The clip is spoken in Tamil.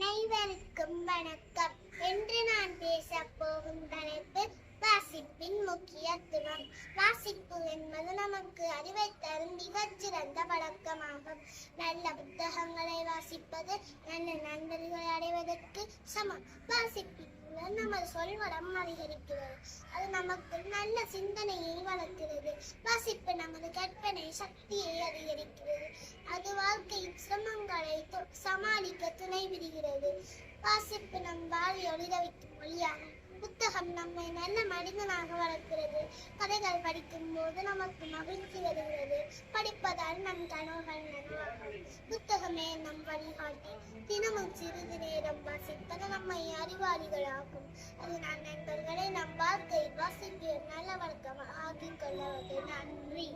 அனைவருக்கும் வணக்கம். இன்று நான் பேச போகும் தலைப்பு வாசிப்பின் முக்கியத்துவம். வாசிப்பு என்பது நமக்கு அறிவை தரும் மிகச்சிறந்த பழக்கமாகும். நல்ல புத்தகங்களை வாசிப்பது நல்ல நண்பர்களை அடைவதற்கு சமம். வாசிப்பின் மூலம் நமது சொல்வடம் அதிகரிக்கிறது. அது நமக்கு நல்ல சிந்தனையை வளர்க்கிறது. வாசிப்பு நமது கற்பனை சக்தியை அதிகரிக்கிறது. அது வாழ்க்கை சிரமங்களை சமாளிக்க துணை விடுகிறது. வாசிப்பு நம் வாழ்வை ஒளிர வைக்கும் மொழியாகும் புத்தகம் நம்மை நல்ல மனிதனாக வளர்க்கிறது. கதைகள் படிக்கும் போது நமக்கு மகிழ்ச்சி வருகிறது படிப்பதால் நம் கனவுகள் நனவாகும். புத்தகமே நம் வழிகாட்டி. தினமும் சிறிது நேரம் வாசிப்பது நம்மை அறிவாளிகளாகும் அது நான் நண்பர்களை நம் வாழ்க்கை வாசிப்பு நல்ல வழக்கம் ஆக்கிக் கொள்வது நன்றி.